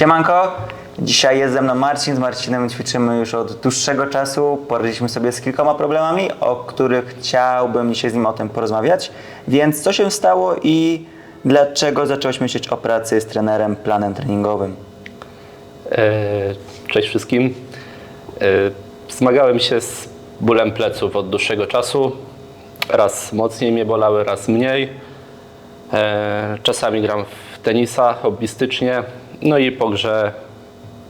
Siemanko, dzisiaj jest ze mną Marcin, z Marcinem ćwiczymy już od dłuższego czasu, poradziliśmy sobie z kilkoma problemami, o których chciałbym dzisiaj z nim o tym porozmawiać, więc co się stało i dlaczego zacząłeś myśleć o pracy z trenerem, planem treningowym? E, Cześć wszystkim. E, Zmagałem się z bólem pleców od dłuższego czasu. Raz mocniej mnie bolały, raz mniej. E, Czasami gram w tenisa hobbystycznie. No i po grze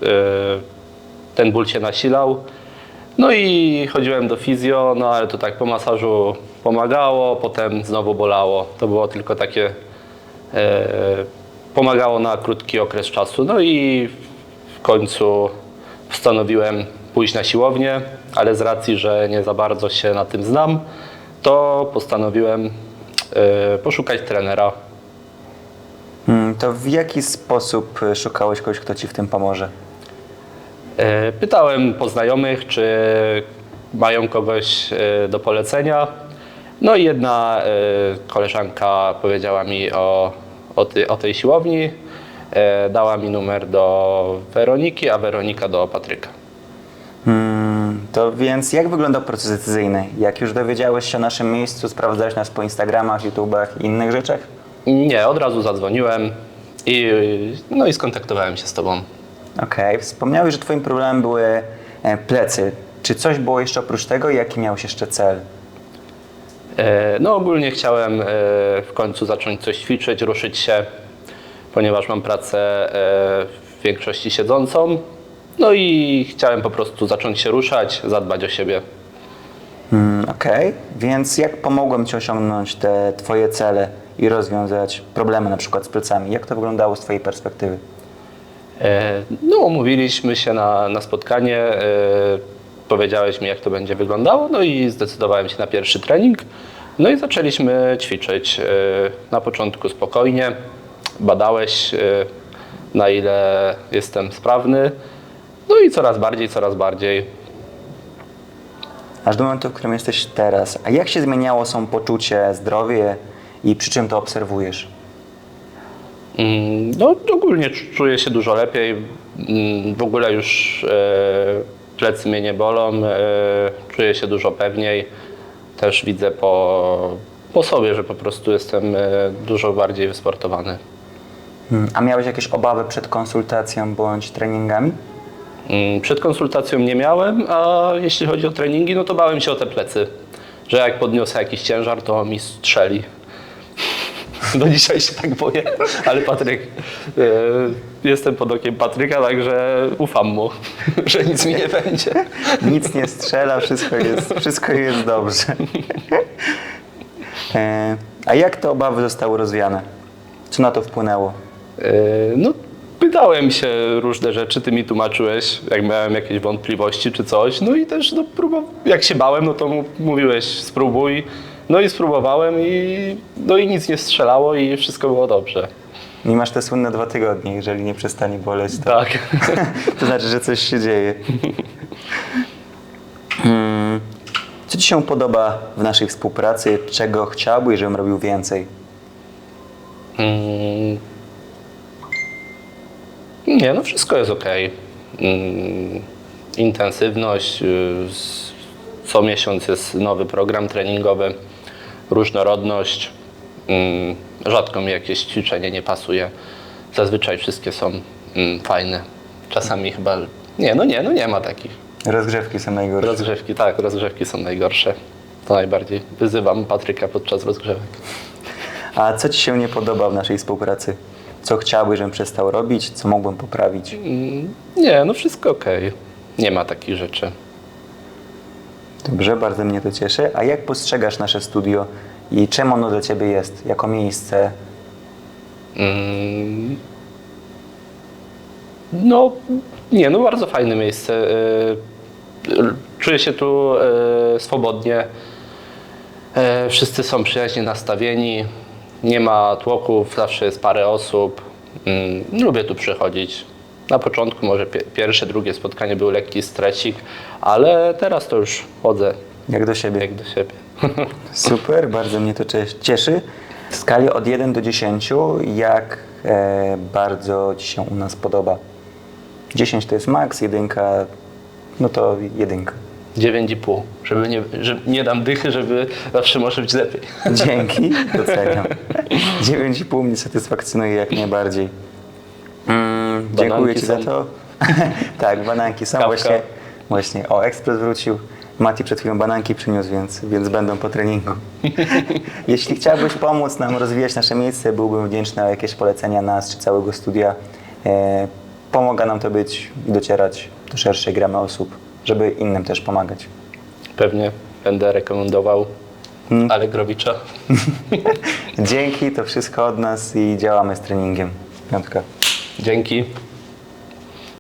e, ten ból się nasilał. No i chodziłem do fizjo, no ale to tak po masażu pomagało, potem znowu bolało. To było tylko takie e, pomagało na krótki okres czasu. No i w końcu postanowiłem pójść na siłownię, ale z racji, że nie za bardzo się na tym znam, to postanowiłem e, poszukać trenera. To w jaki sposób y, szukałeś kogoś, kto ci w tym pomoże? E, Pytałem poznajomych, czy mają kogoś e, do polecenia. No i jedna e, koleżanka powiedziała mi o, o, ty, o tej siłowni. E, Dała mi numer do Weroniki, a Weronika do Patryka. Hmm, to więc jak wygląda proces decyzyjny? Jak już dowiedziałeś się o naszym miejscu, sprawdzałeś nas po Instagramach, YouTubach i innych rzeczach? Nie, od razu zadzwoniłem i, no i skontaktowałem się z Tobą. Okej, wspomniałeś, że twoim problemem były e, plecy. Czy coś było jeszcze oprócz tego i jaki miałeś jeszcze cel? E, No ogólnie chciałem e, w końcu zacząć coś ćwiczyć, ruszyć się, ponieważ mam pracę e, w większości siedzącą. No i chciałem po prostu zacząć się ruszać, zadbać o siebie. Hmm, Okej, więc jak pomogłem Ci osiągnąć te Twoje cele i rozwiązać problemy na przykład z plecami? Jak to wyglądało z Twojej perspektywy? E, No umówiliśmy się na, na spotkanie, e, powiedziałeś mi jak to będzie wyglądało, no i zdecydowałem się na pierwszy trening. No i zaczęliśmy ćwiczyć. E, Na początku spokojnie, badałeś na ile jestem sprawny. No i coraz bardziej, coraz bardziej. Aż do momentu, w którym jesteś teraz. A jak się zmieniało samopoczucie, zdrowie i przy czym to obserwujesz? Mm, No ogólnie czu- czuję się dużo lepiej. Mm, W ogóle już e, plecy mnie nie bolą. E, czuję się dużo pewniej. Też widzę po, po sobie, że po prostu jestem e, dużo bardziej wysportowany. Hmm, A miałeś jakieś obawy przed konsultacją bądź treningami? Mm, Przed konsultacją nie miałem, a jeśli chodzi o treningi, no to bałem się o te plecy. Że jak podniosę jakiś ciężar, to mi strzeli. Do dzisiaj się tak boję, ale Patryk, e, jestem pod okiem Patryka, także ufam mu, że nic mi nie będzie. Nic nie strzela, wszystko jest, wszystko jest dobrze. E, A jak te obawy zostały rozwiane? Co na to wpłynęło? E, No, pytałem się różne rzeczy, ty mi tłumaczyłeś, jak miałem jakieś wątpliwości czy coś, no i też no, próbow- jak się bałem, no to mówiłeś spróbuj, no i spróbowałem i, no i nic nie strzelało i wszystko było dobrze. I masz te słynne dwa tygodnie, jeżeli nie przestanie boleć, to, Tak. to znaczy, że coś się dzieje. Hmm. Co Ci się podoba w naszej współpracy? Czego chciałbyś, żebym robił więcej? Mm. Nie, no wszystko jest ok. Intensywność, y, co miesiąc jest nowy program treningowy, różnorodność. Mm, Rzadko mi jakieś ćwiczenie nie pasuje. Zazwyczaj wszystkie są mm, fajne. Czasami chyba. Nie, no nie, no nie ma takich. Rozgrzewki są najgorsze. Rozgrzewki, tak, rozgrzewki są najgorsze. To najbardziej. Wyzywam Patryka podczas rozgrzewek. A co Ci się nie podoba w naszej współpracy? Co chciałbyś, żebym przestał robić? Co mógłbym poprawić? Mm, Nie, no wszystko ok. Nie ma takich rzeczy. Dobrze, bardzo mnie to cieszy. A jak postrzegasz nasze studio i czym ono dla Ciebie jest? Jako miejsce? Mm, No, nie, no bardzo fajne miejsce. Y, Czuję się tu y, swobodnie. Y, Wszyscy są przyjaźnie nastawieni. Nie ma tłoków, zawsze jest parę osób. Mm, Lubię tu przychodzić. Na początku może pie- pierwsze, drugie spotkanie był lekki stresik, ale teraz to już chodzę Jak do siebie? jak do siebie. Super, bardzo mnie to cie- cieszy. W skali od 1 do 10, jak e, bardzo Ci się u nas podoba? 10 to jest maks, jedynka, no to jedynka. 9,5. Żeby nie, że nie dam dychy, żeby zawsze może być lepiej. Dzięki, doceniam. 9,5 mnie satysfakcjonuje jak najbardziej. Dziękuję Ci za są. to. tak, bananki są Kawka. właśnie. Właśnie, o, ekspres wrócił. Mati przed chwilą bananki przyniósł, więc, więc będą po treningu. Jeśli chciałbyś pomóc nam rozwijać nasze miejsce, byłbym wdzięczny o jakieś polecenia nas czy całego studia. E, pomaga nam to być i docierać do szerszej gramy osób, żeby innym też pomagać. Pewnie będę rekomendował Hmm. Allegrowicza. Dzięki, to wszystko od nas i działamy z treningiem. Piątka. Dzięki.